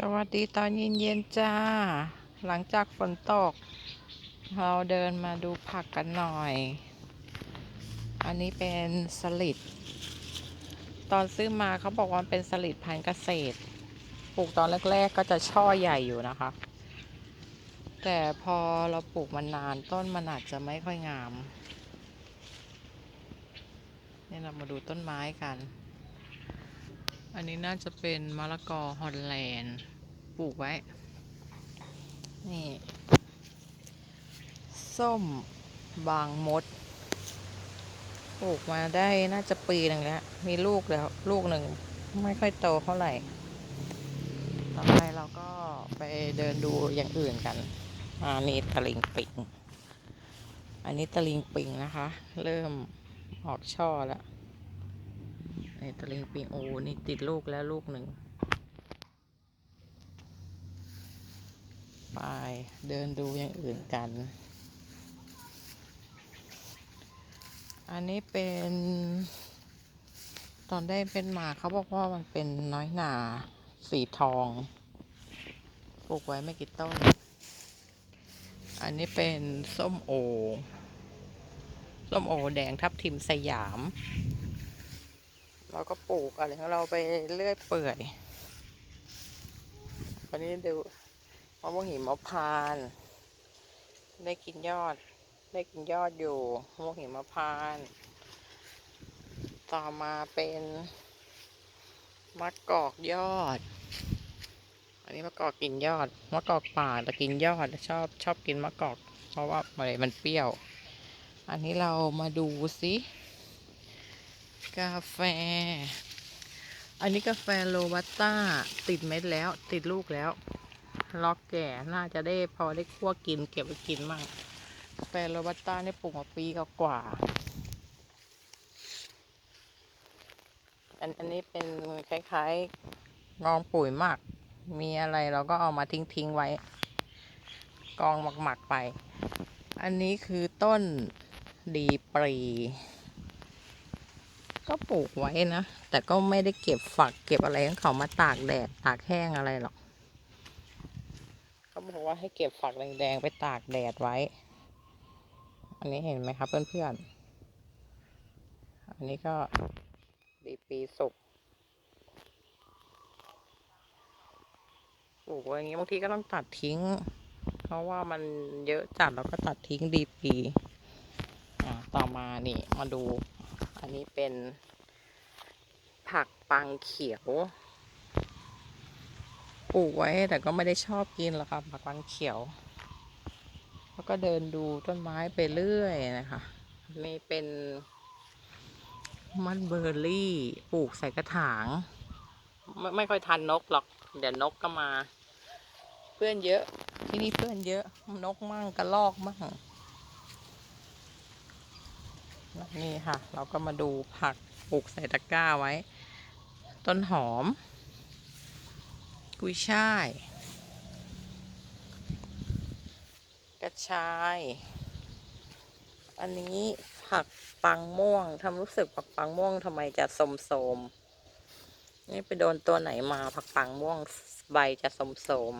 สวัสดีตอนเย็นๆจ้า หลังจากฝนตก เราเดินมาดูผักกันหน่อย อันนี้เป็นสลิด ตอนซื้อมาเขาบอกว่าเป็นสลิดพันธุ์เกษตร ปลูกตอนแรกๆก็จะช่อใหญ่อยู่นะคะ แต่พอเราปลูกมันนานต้นมันอาจจะไม่ค่อยงามนี่เรามาดูต้นไม้กัน อันนี้น่าจะเป็นมะละกอฮอลแลนด์ปลูกไว้ นี่ ส้มบางมด ปลูกมาได้น่าจะปีหนึ่งแล้ว มีลูกแล้ว ลูกหนึ่งไม่ค่อยโตเท่าไหร่ ต่อไปเราก็ไปเดินดูอย่างอื่นกันอ่านี่ตะลิงปิง อันนี้ตะลิงปิงนะคะ เริ่มออกช่อแล้ว นตะลิงปิงโอ้นี่ติดลูกแล้วลูกหนึ่ง ไป เดินดูอย่างอื่นกัน อันนี้เป็น ตอนได้เป็นหมาเขาบอกว่ามันเป็นน้อยหนาสีทองปลูกไว้ไม่กี่ต้น อันนี้เป็นส้มโอ ส้มโอแดงทับทิมสยาม เราก็ปลูกอะไรของเราไปเรื่อยเปื่อยวันนี้ดูมะม่วงหิมะพานได้กินยอด ได้กินยอดอยู่มะม่วงหิมพานต์ต่อมาเป็นมะกอกยอด อันนี้มะกอกกินยอด มะกอกป่าแต่กินยอดชอบชอบกินมะกอก เพราะว่าอะไรมันเปรี้ยว อันนี้เรามาดูสิ กาแฟ อันนี้กาแฟโรบัสต้าติดเม็ดแล้ว ติดลูกแล้วล็อกแก่น่าจะได้พอได้คั่วกินเก็บไว้กินมั่งกาแฟโรบัสต้านี่ปลูกมาปีกว่าอันอันนี้เป็นคล้ายๆงองปุ๋ยหมัก มีอะไรเราก็เอามาทิ้งๆไว้ กองหมักๆไป อันนี้คือต้นดีปรี ก็ปลูกไว้นะ แต่ก็ไม่ได้เก็บฝักเก็บอะไรของเขามาตากแดดตากแห้งอะไรหรอกเขาบอกว่าให้เก็บฝักแดงๆไปตากแดดไว้ อันนี้เห็นไหมครับเพื่อนๆ อันนี้ก็ดีปีสุกปลูกไว้อย่างนี้บางทีก็ต้องตัดทิ้ง เพราะว่ามันเยอะจัดเราก็ตัดทิ้งดีปี อ่าต่อมานี่มาดู อันนี้เป็นผักปังเขียวปลูกไว้แต่ก็ไม่ได้ชอบกินหรอกครับผักปังเขียว แล้วก็เดินดูต้นไม้ไปเรื่อยนะคะนี่เป็นมันเบอร์รี่ปลูกใส่กระถางไม่ไม่ค่อยทันนกหรอก เดี๋ยวนกก็มา เพื่อนเยอะ ที่นี่เพื่อนเยอะนกมั่งกระลอกมั่ง นี่ค่ะ เราก็มาดูผักปลูกใส่ตะกร้าไว้ ต้นหอม กุยช่าย กระชาย อันนี้ผักปังม่วงทำรู้สึกผักปังม่วงทำไมจะสมโสมนี่ไปโดนตัวไหนมาผักปังม่วงใบจะสมโสม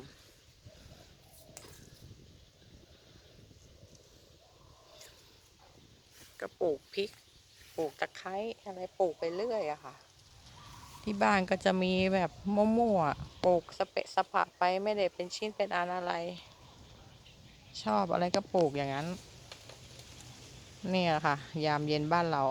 ก็ปลูกพริก ปลูกตะไคร้อะไรปลูกไปเรื่อยอะค่ะ ที่บ้านก็จะมีแบบมั่วๆปลูกสเปะสปะไปไม่ได้เป็นชิ้นเป็นอันอะไร ชอบอะไรก็ปลูกอย่างนั้น เนี่ยค่ะ ยามเย็นบ้านเรา